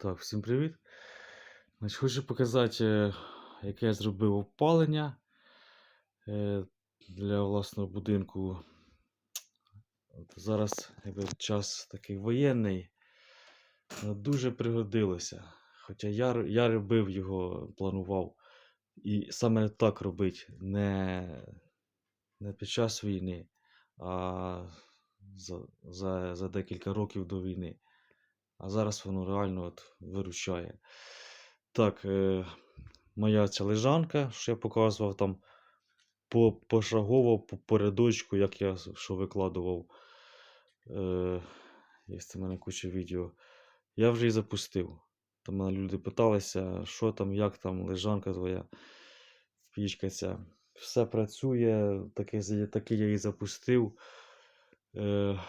Так, всім привіт. Значить, хочу показати, е, яке я зробив опалення е, для власного будинку. От зараз якби, час такий воєнний. Дуже пригодилося. Хоча я, я робив його, планував. І саме так робити не, не під час війни, а за, за, за декілька років до війни. А зараз воно реально от виручає. Так, е, моя ця лежанка, що я показував там по, пошагово, по порядочку, як я що викладував. Е, є в мене куча відео. Я вже її запустив. Там люди питалися, що там, як там, лежанка твоя, пічка ця. Все працює, таке, таке я її запустив. Е,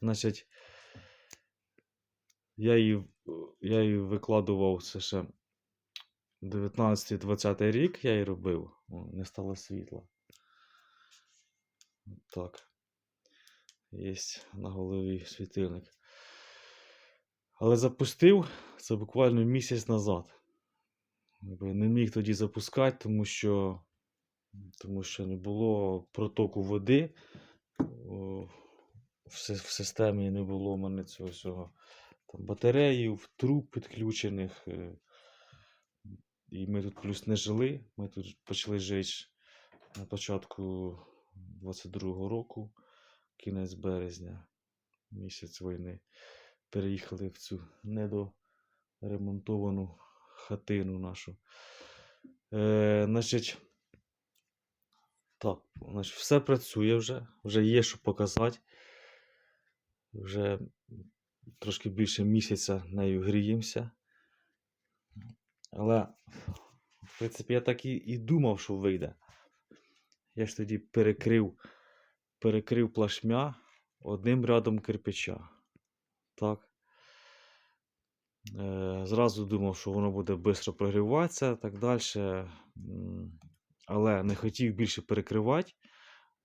значить, я її, я її викладував це ще 19-20 рік я її робив. Не стало світла. Так. Є на голові світильник. Але запустив це буквально місяць назад. Не міг тоді запускати, тому що, тому що не було протоку води. В, си- в системі не було у мене цього всього. Там батареїв, труб підключених. е, І ми тут плюс не жили. Ми тут почали жити на початку 22-го року, кінець березня, місяць війни. Переїхали в цю недоремонтовану хатину нашу. Е, значить, так, значить, все працює вже, вже є що показати. Вже трошки більше місяця нею гріємося. Але, в принципі, я так і, і думав, що вийде. Я ж тоді перекрив, перекрив плашмя одним рядом кирпича. Так. Е, зразу думав, що воно буде швидко прогріватися так далі. Але не хотів більше перекривати,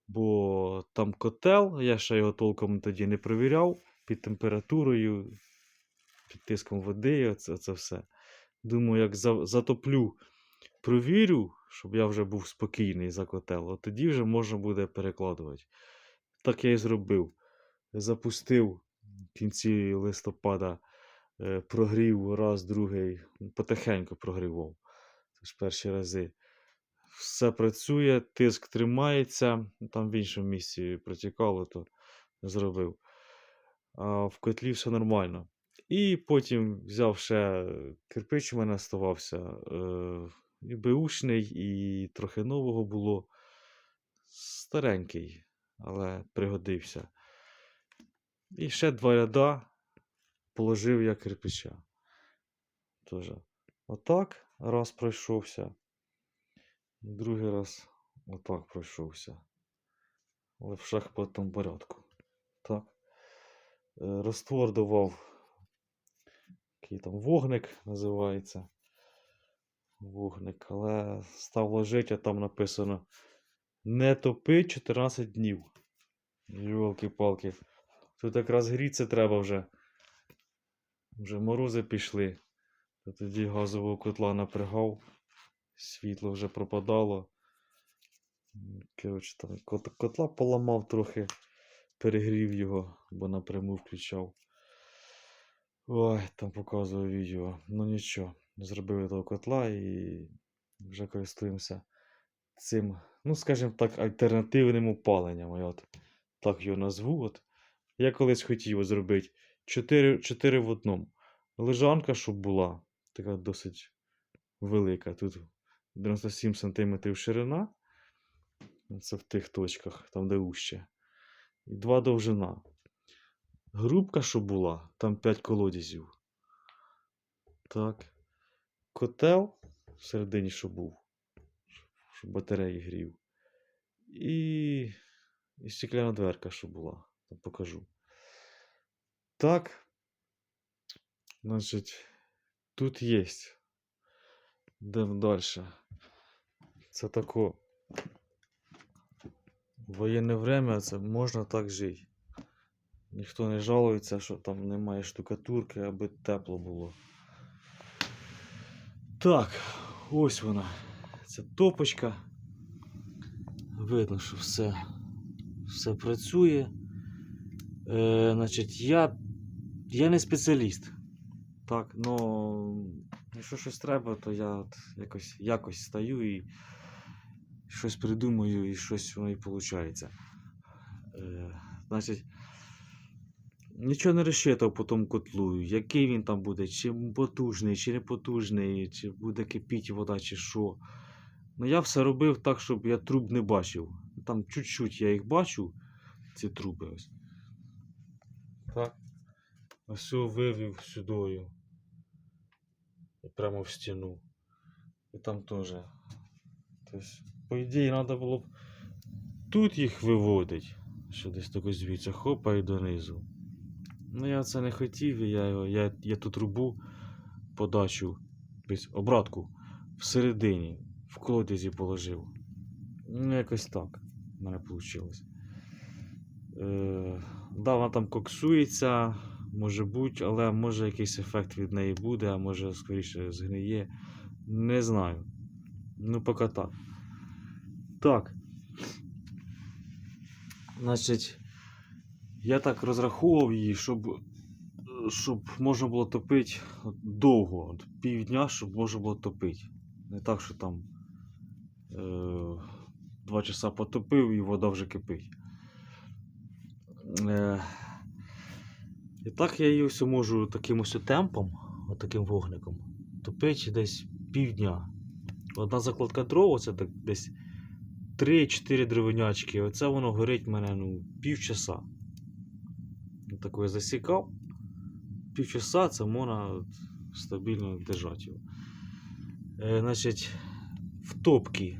бо там котел, я ще його толком тоді не провіряв під температурою, під тиском води, оце, це все. Думаю, як за, затоплю, провірю, щоб я вже був спокійний за котел, от тоді вже можна буде перекладувати. Так я і зробив. Запустив в кінці листопада, е, прогрів раз, другий, потихеньку прогрівав. Це ж перші рази. Все працює, тиск тримається. Там в іншому місці протікало, то зробив. В котлі все нормально. І потім взяв ще кирпич у мене оставався. Е, і беушний, і трохи нового було. Старенький, але пригодився. І ще два ряда положив я кирпича. Тоже. Отак раз пройшовся. Другий раз отак пройшовся. Але в шахматному порядку. Так. Е, Роствор давав. Який там вогник називається. Вогник. Але став ложити, а там написано не топи 14 днів. Йолки-палки. Тут якраз гріться треба вже. Вже морози пішли. То тоді газового котла напрягав. Світло вже пропадало. Коротше, там кот- котла поламав трохи, перегрів його, бо напряму включав. Ой, там показував відео. Ну нічого, зробили того котла і вже користуємося цим, ну, скажімо так, альтернативним опаленням. Я от так його назву. От. Я колись хотів зробити 4, 4 в одному. Лежанка, щоб була, така досить велика. Тут 97 см ширина. Це в тих точках, там де вуще. І два довжина. Грубка, що була, там 5 колодязів. Так. Котел всередині, що був, щоб батареї грів. І, і стекляна дверка, що була. Там покажу. Так. Значить, тут є. Йдемо далі. Це тако. В воєнне время це можна так жити. Ніхто не жалується, що там немає штукатурки, аби тепло було. Так, ось вона. Це топочка. Видно, що все, все працює. Е, значить, я, я не спеціаліст. Так, ну, якщо щось треба, то я от якось, якось стаю і щось придумаю, і щось воно і виходить. Е, значить, нічого не розчитав по тому котлу, який він там буде, чи потужний, чи не потужний, чи буде кипіти вода, чи що. Ну, я все робив так, щоб я труб не бачив. Там чуть-чуть я їх бачу, ці труби ось. Так. Ось вивів сюдою. І прямо в стіну. І там теж. Тобто, по ідеї, треба було б тут їх виводити. Що десь тако звідси, хопа і донизу. Ну я це не хотів, я, його- я, я ту трубу подачу, тобто обратку всередині, в колодязі положив. Ну, якось так в мене вийшло. Е, да, вона там коксується, може бути, але може якийсь ефект від неї буде, а може скоріше згниє. Не знаю. Ну, поки так. Так. Значить, я так розраховував її, щоб, щоб можна було топити довго, півдня, щоб можна було топити. Не так, що там е, два часа потопив і вода вже кипить. Е, і так я її все можу таким ось темпом, отаким вогником, топити десь півдня. Одна закладка дрова це так десь 3-4 дровинячки. Оце воно горить в мене ну, півчаса. Таке я засікав. Півчаса це можна стабільно держати його. Е, значить, в топки.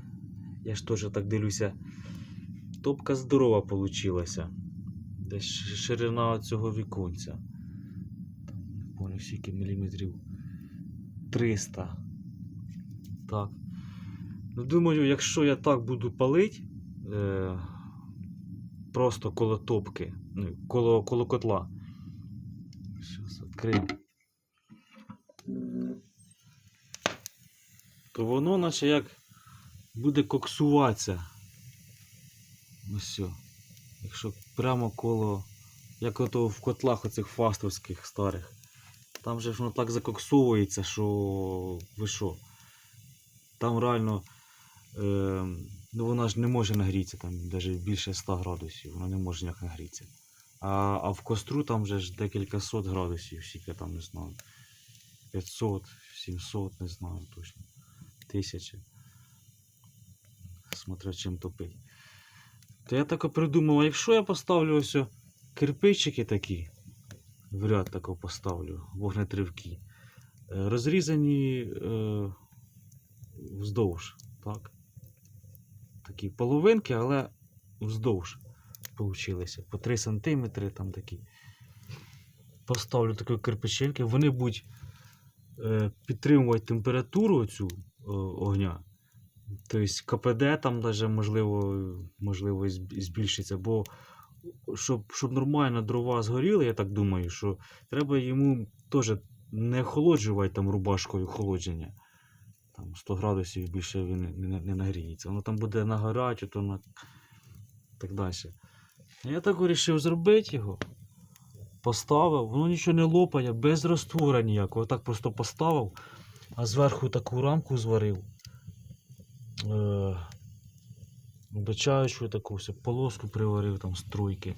Я ж теж так дивлюся. Топка здорова получилася. Десь ширина цього віконця. Не пам'ятаю, скільки міліметрів. 300. Так. Ну, думаю, якщо я так буду палити, е, просто коло топки, ну, коло, коло котла. Зараз відкрию. То воно, наче як буде коксуватися. Ось. Якщо прямо коло, як ото в котлах оцих фастовських старих. Там же ж воно так закоксовується, що ви що? Там реально ну вона ж не може нагрітися, там навіть більше 100 градусів, вона не може ніяк нагрітися. А, а в костру там вже ж декілька сот градусів, скільки там не знаю. 500, 700, не знаю точно. Тисячі. Смотря чим топить. То я так придумав, а якщо я поставлю ось кирпичики такі, в ряд тако поставлю, вогнетривкі, е, розрізані е, вздовж, так? Такі половинки, але вздовж получилися. По 3 см там такі. Поставлю такі кирпичинки, вони будуть е, підтримувати температуру цю огня. Тобто КПД там даже можливо, можливо збільшиться, бо щоб, щоб нормально дрова згоріли, я так думаю, що треба йому теж не охолоджувати там рубашкою охолодження. Там 100 градусів більше він не, не, не нагріється. Воно там буде нагорати, то на... так далі. Я так вирішив зробити його. Поставив, воно нічого не лопає, без раствора ніякого. Так просто поставив, а зверху таку рамку зварив. Е, Бачаючу таку все, полоску приварив там струйки.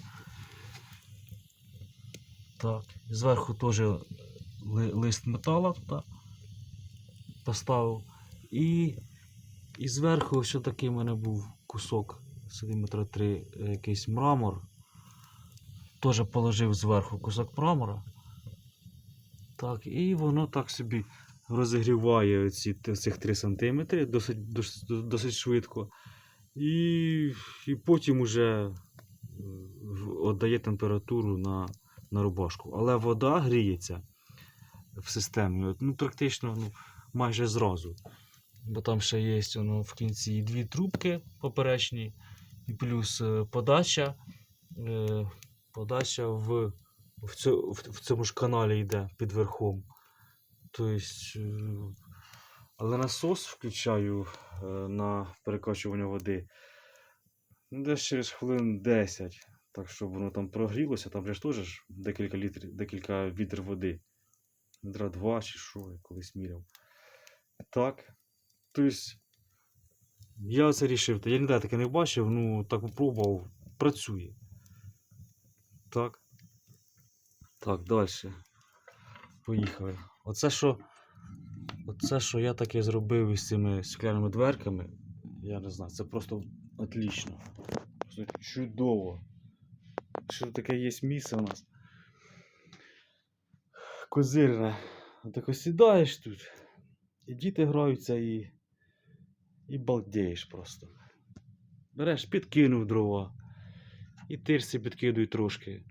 Так. Зверху теж ли, лист металу туди поставив. І, і зверху ось такий в мене був кусок сантиметра 3 якийсь мрамор. Теж положив зверху кусок мрамора. Так, і воно так собі розігріває ці, цих 3 см досить, досить, досить швидко. І, і потім уже віддає температуру на, на рубашку. Але вода гріється в системі ну, практично ну, майже зразу. Бо там ще є воно, в кінці дві трубки поперечні, і плюс е, подача. Е, подача в, в, цьо, в, цьому ж каналі йде під верхом. Тобто, е, але насос включаю на перекачування води десь через хвилин 10. Так, щоб воно там прогрілося, там же ж теж декілька літрів, декілька відер води. Відра два чи що, я колись міряв. Так. Тобто, я це рішив. Я ніде таке не бачив, ну так попробував. Працює. Так. Так, далі. Поїхали. Оце що. Оце, що я таке зробив із цими скляними дверками, я не знаю, це просто отлично. Просто чудово. Що таке є місце у нас. Козирне. Так сідаєш тут. І діти граються і. І балдієш просто. Береш, підкинув дрова. І тирси підкидуй трошки.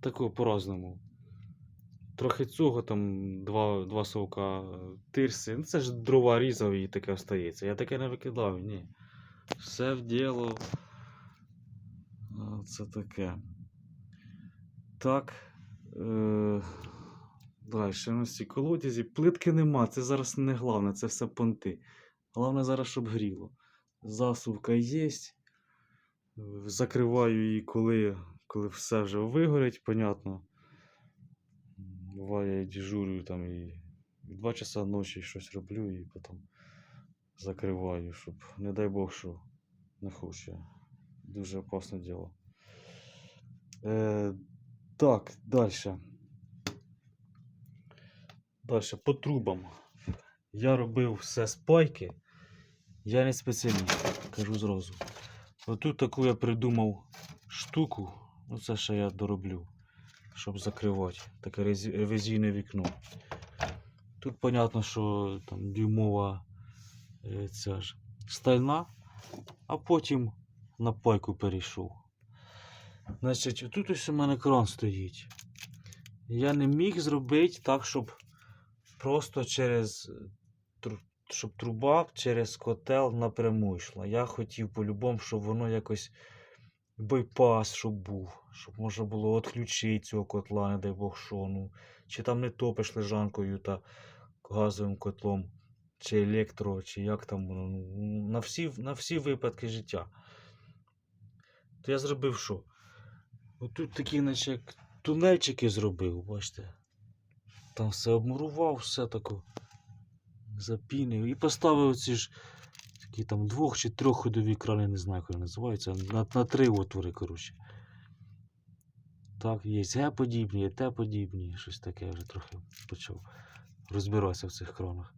Такого по-разному. Трохи цього там два, два совка тирси. Ну це ж дрова різав і таке остається. Я таке не викидав, ні. Все в діло. Це таке. Так. Е, далі, у нас ці колодязі. Плитки нема, це зараз не головне, це все понти. Головне зараз, щоб гріло. Засувка є. Закриваю її, коли, коли все вже вигорить, понятно. Буває, я дежурю там і в 2 часа ночі щось роблю і потім закриваю, щоб, не дай Бог, що не хоче. Дуже опасне діло. Е, так, далі. Далі, по трубам. Я робив все з пайки. Я не спеціаліст, кажу зразу. Отут таку я придумав штуку. Оце ще я дороблю, щоб закривати. Таке ревізійне вікно. Тут понятно, що там дюймова е, ця ж стальна, а потім на пайку перейшов. Значить, тут ось у мене кран стоїть. Я не міг зробити так, щоб просто через щоб труба через котел напряму йшла. Я хотів по-любому, щоб воно якось байпас, щоб був, щоб можна було відключити цього котла, не дай Бог що. Ну, чи там не топиш лежанкою та газовим котлом, чи електро, чи як там воно. Ну, на, всі, на всі випадки життя. То я зробив що? Отут такі, наче як тунельчики зробив, бачите. Там все обмурував, все тако запінив. І поставив ці ж такі там двох чи трьохходові крани, не знаю, як вони називаються. На, на три отвори, коротше. Так, є Г подібні, є Т подібні, щось таке я вже трохи почав розбиратися в цих кранах.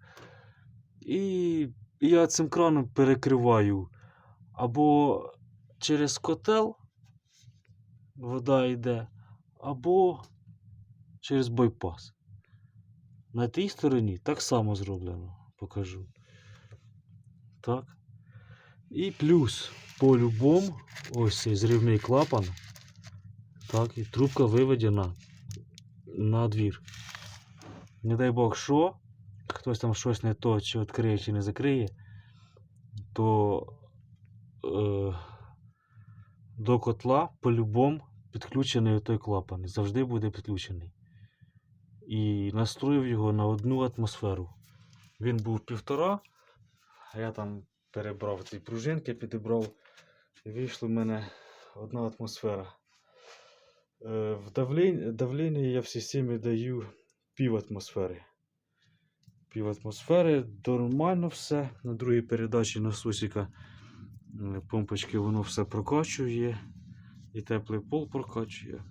І я цим краном перекриваю або через котел вода йде, або через байпас. На тій стороні так само зроблено, покажу. Так. І плюс по-любому ось цей зривний клапан. Так, і трубка виведена на двір. Не дай Бог що, хтось там щось не то, чи відкриє, чи не закриє, то е, до котла по-любому підключений той клапан. Завжди буде підключений. І настроїв його на одну атмосферу. Він був півтора, а я там перебрав ці пружинки, підібрав. І вийшло в мене одна атмосфера. Е, В давління я в системі даю пів атмосфери. Пів атмосфери, нормально все. На другій передачі насосика помпочки воно все прокачує. І теплий пол прокачує.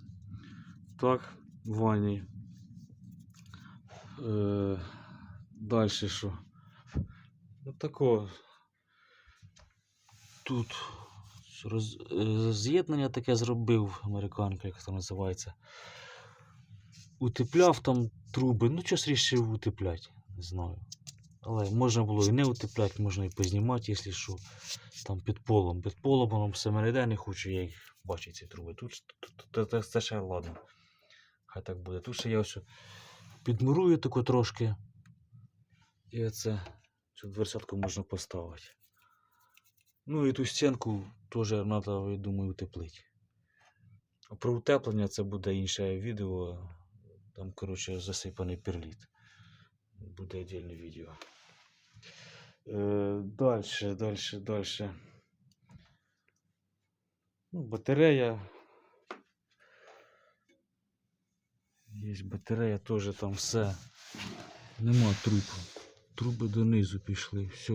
Так, в ванні. Е, Далі що? Ну тако. Тут роз, е, з'єднання таке зробив американка, як це називається. Утепляв там труби. Ну, щось рішив утепляти, не знаю. Але можна було і не утепляти, можна і познімати, якщо що. Там під полом. Під полом воно все мене йде, не хочу, я їх бачу, ці труби. Тут це ще ладно. Хай так буде. Тут ще я ось підмурую таку трошки. І оце цю дверцятку можна поставити. Ну і ту стінку теж треба, я думаю, утеплити. Про утеплення це буде інше відео. Там, коротше, засипаний перліт. Буде віддільне відео. Е, дальше, дальше, дальше. Ну, батарея. Є батарея, теж там все. Нема труб. Труби донизу пішли, все.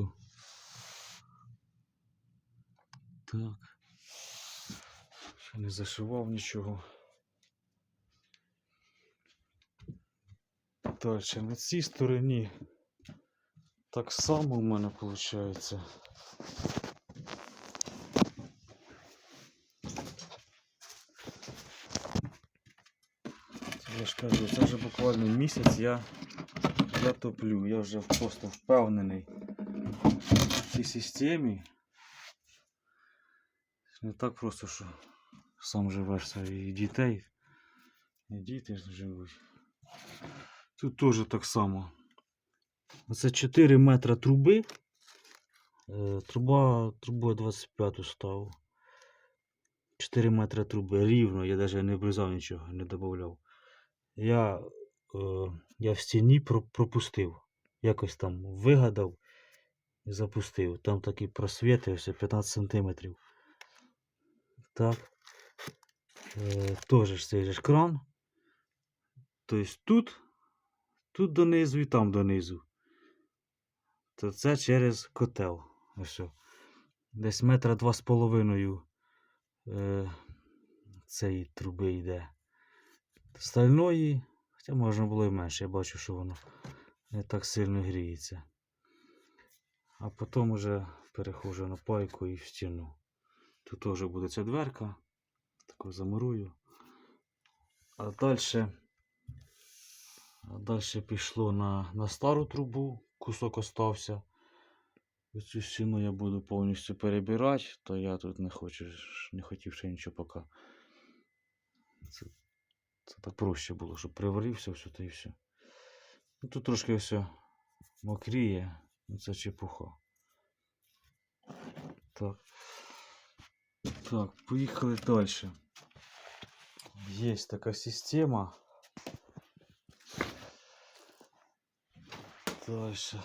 Так. Ще не зашивав нічого. Дальше на цій стороні так само в мене виходить. Ж кажу, це вже буквально місяць я, я топлю. Я вже просто впевнений в цій системі. Не так просто, що сам живеш це і дітей. І діти живуть. Тут теж так само. Це 4 метри труби. Е, Труба, трубою 25 став. 4 метри труби рівно, я навіть не обрізав нічого, не додавав. Я, е, я в стіні пропустив. Якось там вигадав і запустив. Там такі просвіти, ось 15 сантиметрів. Так. Е, Тоже цей же кран. Тобто тут, тут донизу і там донизу. То це через котел. Ось. Десь метра два з половиною е, цієї труби йде. Стальної, хоча можна було і менше, я бачу, що воно не так сильно гріється. А потім вже перехожу на пайку і в стіну. Тут теж буде ця дверка. Таку замурую. А далі. А далі пішло на, на стару трубу, кусок остався. Цю стіну я буду повністю перебирати, то я тут не хочу, не хотів ще нічого поки. Це, так проще було, щоб приварився все та і все. Ну, тут трошки все мокріє, ну це чепуха. Так. Так, поїхали далі. Є така система. Дальше.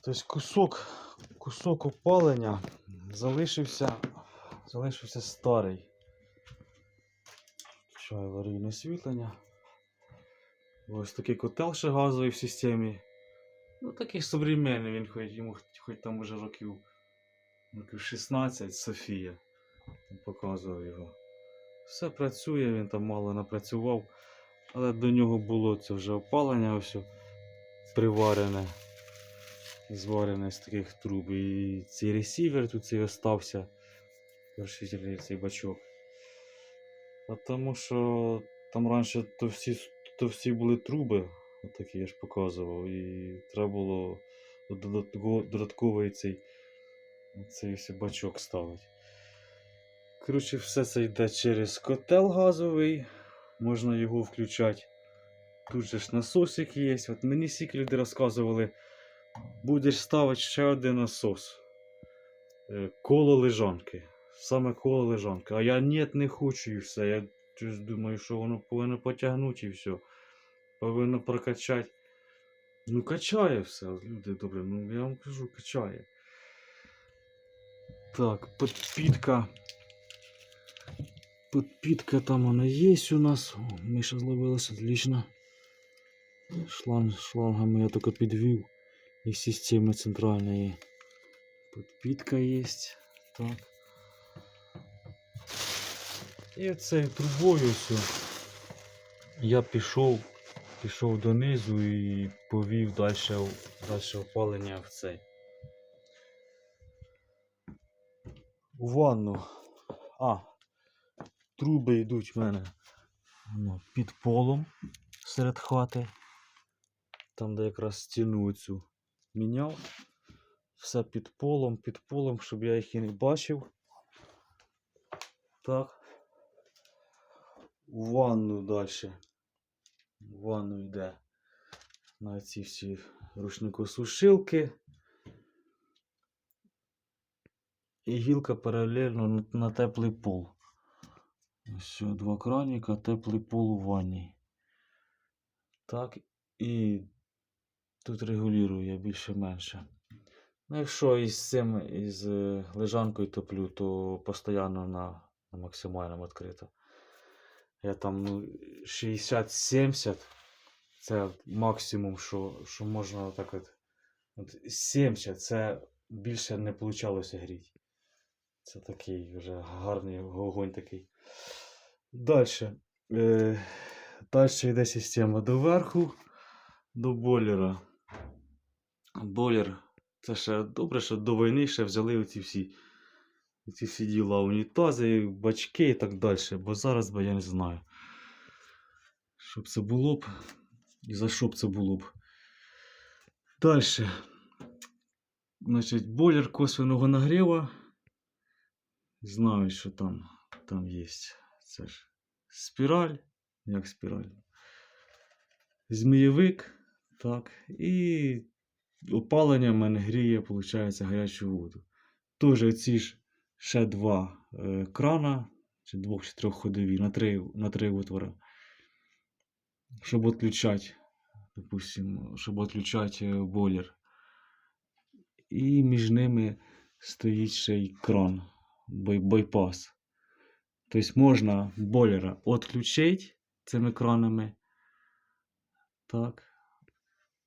Тобто кусок, кусок опалення залишився, залишився старий. Включаю аварійне освітлення. Ось такий котел ще газовий в системі. Ну такий современний, він хоч йому хоч- там уже років, років 16 Софія. Там показував його. Все працює, він там мало напрацював. Але до нього було це вже опалення ось приварене, зварене з таких труб. І цей ресівер тут цей остався. Вершитель цей бачок. А тому що там раніше то всі, то всі були труби, отакі я ж показував, і треба було додатковий цей, цей ось бачок ставити. Коротше, все це йде через котел газовий, можна його включати. Тут же ж насосик є. От мені стільки люди розказували, будеш ставити ще один насос. Е, Коло лежанки. Саме коло лежанки. А я ні, не хочу і все. Я щось думаю, що воно повинно потягнути і все. Повинно прокачати. Ну, качає все, люди добре, ну я вам кажу, качає. Так, подпітка. Подпітка там вона є у нас. О, Миша зловилась, отлично. Шланг, шлангами я тільки підвів із системи центральної. Подпітка є. Так. І оцею трубою все. Я пішов, пішов донизу і повів далі, далі опалення в цей. У ванну. А, труби йдуть в мене ну, під полом серед хати. Там, де якраз стіну цю міняв. Все під полом, під полом, щоб я їх і не бачив. Так. У ванну далі. В ванну йде на ці всі рушникосушилки. і гілка паралельно на, теплий пол. Ось два краніка, теплий пол у ванні. Так, і тут регулюю я більше-менше. Ну, якщо із цим, із е, лежанкою топлю, то постійно на, на максимальному відкрито. Я там ну, 60-70. Це максимум, що, що можна так от. От 70 це більше не получалося гріти. Це такий вже гарний вогонь такий. Далі. Е, далі йде система доверху до бойлера. Бойлер. Це ще добре, що до війни ще взяли оці всі, оці всі діла, унітази, бачки і так далі. Бо зараз би я не знаю. Щоб це було б. І за що б це було б. Далі. Значить, бойлер косвенного нагріва. Знаю, що там, там є. Це ж спіраль. Як спіраль. Змієвик. Так. І опалення в мене гріє, виходить, гарячу воду. Тоже ці ж ще два е, крана, чи двох чи трьох ходові, на три, на три отвора. Щоб відключати, допустим, щоб відключати е, бойлер. І між ними стоїть ще й кран, бай, байпас. Тобто можна бойлера відключити цими кранами. Так.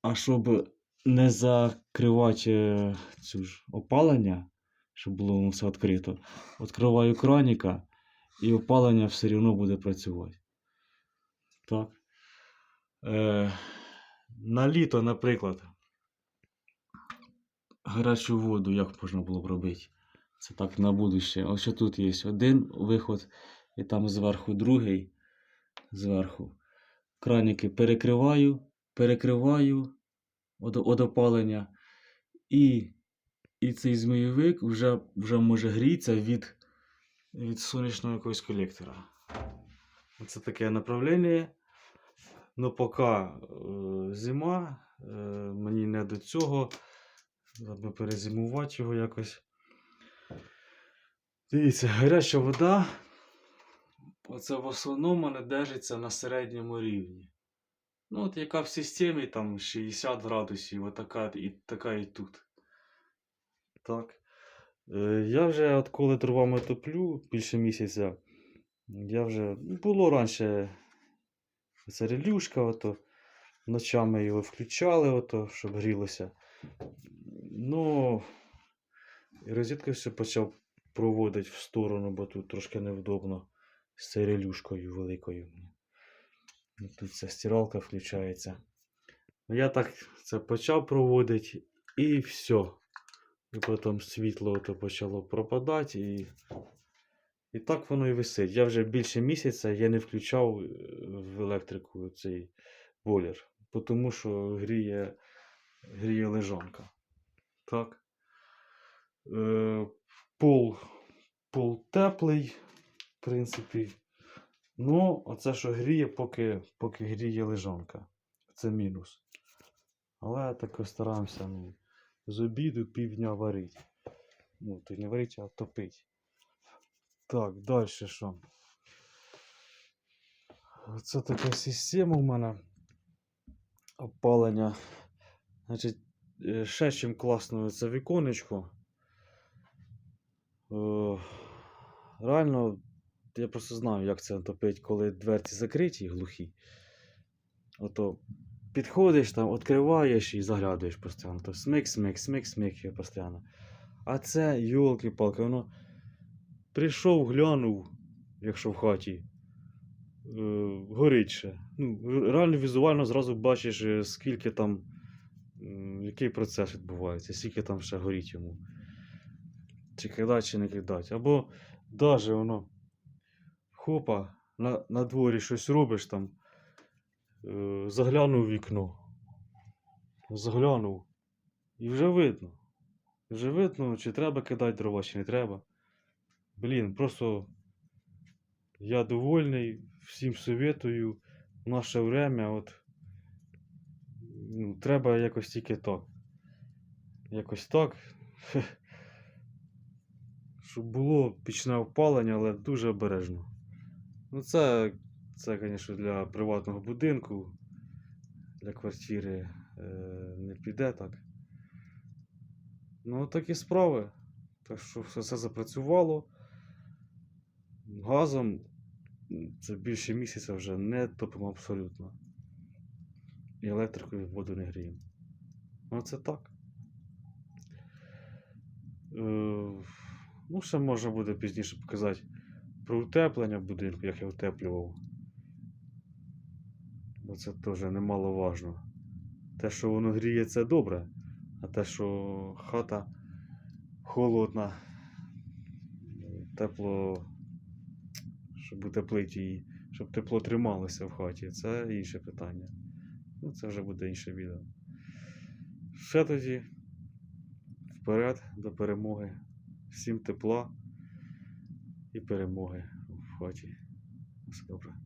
А щоб не закривати е, цю ж опалення, щоб було воно все відкрито, відкриваю краніка і опалення все одно буде працювати. Так. Е, на літо, наприклад, гарячу воду як можна було б робити? Це так на будуще. Ось тут є один виход, і там зверху другий. Зверху. Краніки перекриваю, перекриваю від опалення. І, і цей змійовик вже, вже може грітися від, від сонячного якогось колектора. Це таке направлення. Ну, поки е, зима, е, мені не до цього. Треба перезимувати його якось. Дивіться, гаряча вода. Оце в основному не держиться на середньому рівні. Ну, от яка в системі там 60 градусів, отака і така і тут. Так. Е, я вже от коли дровами топлю більше місяця, я вже ну, було раніше це ото, ночами його включали, ото, щоб грілося. Ну, і розетку все почав проводити в сторону, бо тут трошки невдобно з цією великою. Ну, Тут ця стиралка включається. Ну, Я так це почав проводити і все. І потім світло ото почало пропадати і. І так воно і висить. Я вже більше місяця я не включав е, в електрику цей бойлер, бо тому що гріє, гріє лежанка. Так. Е, пол, пол теплий, в принципі. Ну, оце що гріє, поки, поки гріє лежанка. Це мінус. Але так стараємося ну, з обіду півдня варити. Ну, то не варити, а топити. Так, далі що? Це така система у мене опалення. Значить, е, ще чим класно це віконечко. Е, Реально, я просто знаю, як це топить, коли дверці закриті і глухі. Ото підходиш там, відкриваєш і заглядуєш постійно. То смик, смик, смик, смик є постійно. А це, йолки-палки, воно прийшов, глянув, якщо в хаті. Е, горить ще. Ну, реально візуально зразу бачиш, е, скільки там, який процес відбувається, скільки там ще горить йому. Чи кидати, чи не кидати. Або даже воно хопа, на, на дворі щось робиш там, заглянув в вікно. Заглянув. І вже видно. Вже видно, чи треба кидати дрова, чи не треба. Блін, просто я довольний, всім советую. В наше время от, ну, треба якось тільки так. Якось так. щоб було пічне опалення, але дуже обережно. Ну, це, це, звісно, для приватного будинку, для квартири е, не піде так. Ну, такі справи. Так що все запрацювало. Газом це більше місяця вже не топимо абсолютно. І електрикою воду не гріємо. Ну, це так. Е, ну, ще можна буде пізніше показати про утеплення будинку, як я утеплював. Бо це теж немаловажно. Те, що воно гріє, це добре, а те, що хата холодна, тепло, щоб утеплити її, щоб тепло трималося в хаті, це інше питання. Ну, це вже буде інше відео. Ще тоді вперед до перемоги. Всім тепла і перемоги в хаті. Все добре.